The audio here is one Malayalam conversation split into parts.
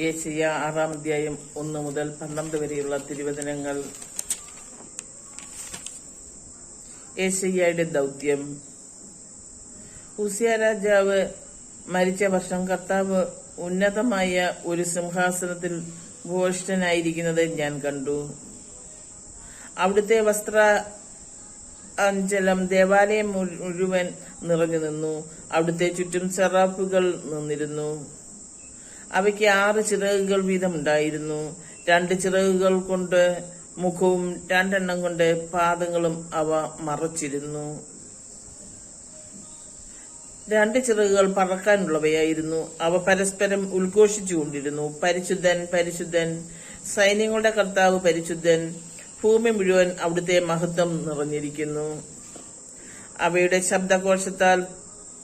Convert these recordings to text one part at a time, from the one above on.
ഏഷ്യ ആറാം അധ്യായം ഒന്ന് മുതൽ പന്ത്രണ്ട് വരെയുള്ള തിരുവചനങ്ങൾ. ഏഷ്യയുടെ ദൗത്യം. ഉസിയ രാജാവ് മരിച്ച വർഷം കർത്താവ് ഉന്നതമായ ഒരു സിംഹാസനത്തിൽ ഭൂഷിതനായിരിക്കുന്നത് ഞാൻ കണ്ടു. അവിടുത്തെ വസ്ത്ര അഞ്ചലം ദേവാലയം മുഴുവൻ നിറഞ്ഞു നിന്നു. അവിടുത്തെ ചുറ്റും സെറാഫുകൾ നിന്നിരുന്നു. അവയ്ക്ക് ആറ് ചിറകുകൾ വീതമുണ്ടായിരുന്നു. രണ്ട് ചിറകുകൾ കൊണ്ട് മുഖവും രണ്ടെണ്ണം കൊണ്ട് പാദങ്ങളും അവ മറച്ചിരുന്നു. രണ്ട് ചിറകുകൾ പറക്കാനുള്ളവയായിരുന്നു. അവ പരസ്പരം ഉദ്ഘോഷിച്ചുകൊണ്ടിരുന്നു. പരിശുദ്ധൻ പരിശുദ്ധൻ. സൈന്യങ്ങളുടെ കർത്താവ് പരിശുദ്ധൻ. ഭൂമി മുഴുവൻ അവിടുത്തെ മഹത്വം നിറഞ്ഞിരിക്കുന്നു. അവയുടെ ശബ്ദകോശത്താൽ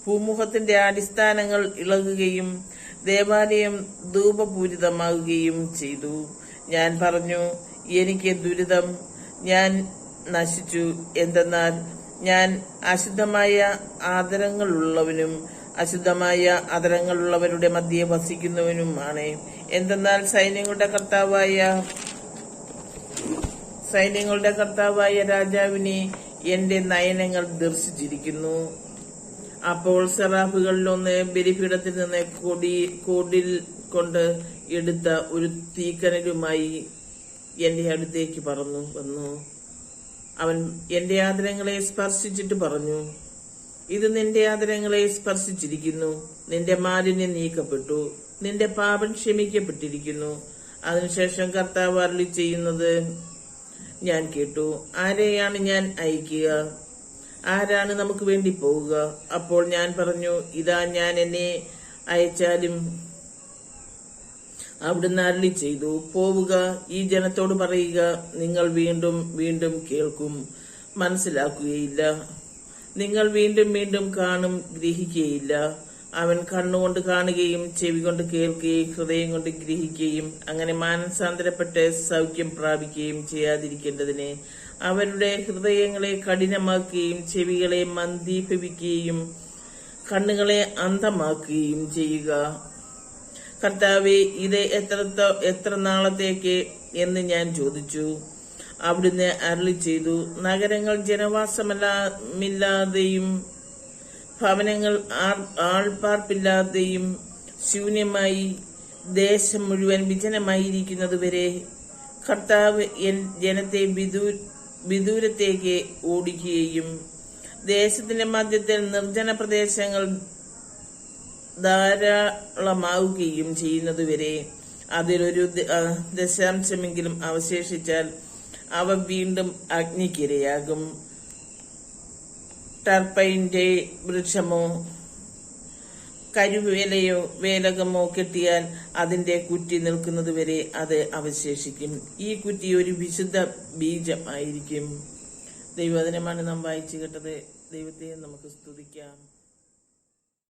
ഭൂമുഖത്തിന്റെ അടിസ്ഥാനങ്ങൾ ഇളകുകയും ദേവാലയം ധൂപപൂരിതമാകുകയും ചെയ്തു. ഞാൻ പറഞ്ഞു എനിക്ക് ദുരിതം. ഞാൻ നശിച്ചു. എന്തെന്നാൽ ഞാൻ അശുദ്ധമായ ആദരങ്ങളുള്ളവനും അശുദ്ധമായ ആദരങ്ങളുള്ളവരുടെ മധ്യെ വസിക്കുന്നവനുമാണ്. എന്തെന്നാൽ സൈന്യങ്ങളുടെ കർത്താവായ സൈന്യങ്ങളുടെ കർത്താവായ രാജാവിനെ എന്റെ നയനങ്ങൾ ദർശിച്ചിരിക്കുന്നു. അപ്പോൾ സെറാഫുകളിലൊന്ന് ബലിപീഠത്തിൽ നിന്ന് കൊടി കോടിൽ കൊണ്ട് എടുത്ത ഒരു തീക്കനലുമായി എന്റെ അടുത്തേക്ക് പറന്നു വന്നു. അവൻ എന്റെ ആദരങ്ങളെ സ്പർശിച്ചിട്ട് പറഞ്ഞു ഇത് നിന്റെ ആദരങ്ങളെ സ്പർശിച്ചിരിക്കുന്നു. നിന്റെ മാലിന്യം നീക്കപ്പെട്ടു. നിന്റെ പാപം ക്ഷമിക്കപ്പെട്ടിരിക്കുന്നു. അതിനുശേഷം കർത്താവ് അരളി ചെയ്യുന്നത് ഞാൻ കേട്ടു. ആരെയാണ് ഞാൻ അയക്കുക? ആരാണ് നമുക്ക് വേണ്ടി പോവുക? അപ്പോൾ ഞാൻ പറഞ്ഞു ഇതാ ഞാൻ എന്നെ അയച്ചാലും അവിടുന്ന് അരളി ചെയ്തു. പോവുക ഈ ജനത്തോട് പറയുക നിങ്ങൾ വീണ്ടും വീണ്ടും കേൾക്കും. മനസ്സിലാക്കുകയില്ല. നിങ്ങൾ വീണ്ടും വീണ്ടും കാണും ഗ്രഹിക്കുകയില്ല. അവൻ കണ്ണുകൊണ്ട് കാണുകയും ചെവി കൊണ്ട് കേൾക്കുകയും ഹൃദയം കൊണ്ട് ഗ്രഹിക്കുകയും അങ്ങനെ മാനസാന്തരപ്പെട്ട് സൗഖ്യം പ്രാപിക്കുകയും ചെയ്യാതിരിക്കേണ്ടതിന് അവരുടെ ഹൃദയങ്ങളെ കഠിനമാക്കുകയും ചെവികളെ മന്ദീഭവിക്കുകയും കണ്ണുകളെ അന്ധമാക്കുകയും ചെയ്യുക. കർത്താവെ ഇത് എത്ര എത്ര നാളത്തേക്ക് എന്ന് ഞാൻ ചോദിച്ചു. അവിടുന്ന് അരളി ചെയ്തു നഗരങ്ങൾ ജനവാസമില്ലാതെയും ഭവനങ്ങൾ ആൾപ്പാർപ്പില്ലാതെയും ശൂന്യമായി ദേശം മുഴുവൻ വിജനമായിരിക്കുന്നതുവരെ കർത്താവ് ജനത്തെ വിദൂ- വിദൂരത്തേക്ക് ഓടിക്കുകയും ദേശത്തിന്റെ മധ്യത്തിൽ നിർജന പ്രദേശങ്ങൾ ധാരാളമാവുകയും ചെയ്യുന്നതുവരെ അതിലൊരു ദശാംശമെങ്കിലും അവശേഷിച്ചാൽ അവ വീണ്ടും അഗ്നിക്കിരയാകും. ടർപ്പൈന്റെ വൃക്ഷമോ കരുവേലയോ വേലകമോ കെട്ടിയാൽ അതിന്റെ കുറ്റി നിൽക്കുന്നതുവരെ അത് അവശേഷിക്കും. ഈ കുറ്റി ഒരു വിശുദ്ധ ബീജമായിരിക്കും ദൈവദിനമാണ് നാം വായിച്ചു കേട്ടത്. ദൈവത്തെ നമുക്ക് സ്തുതിക്കാം.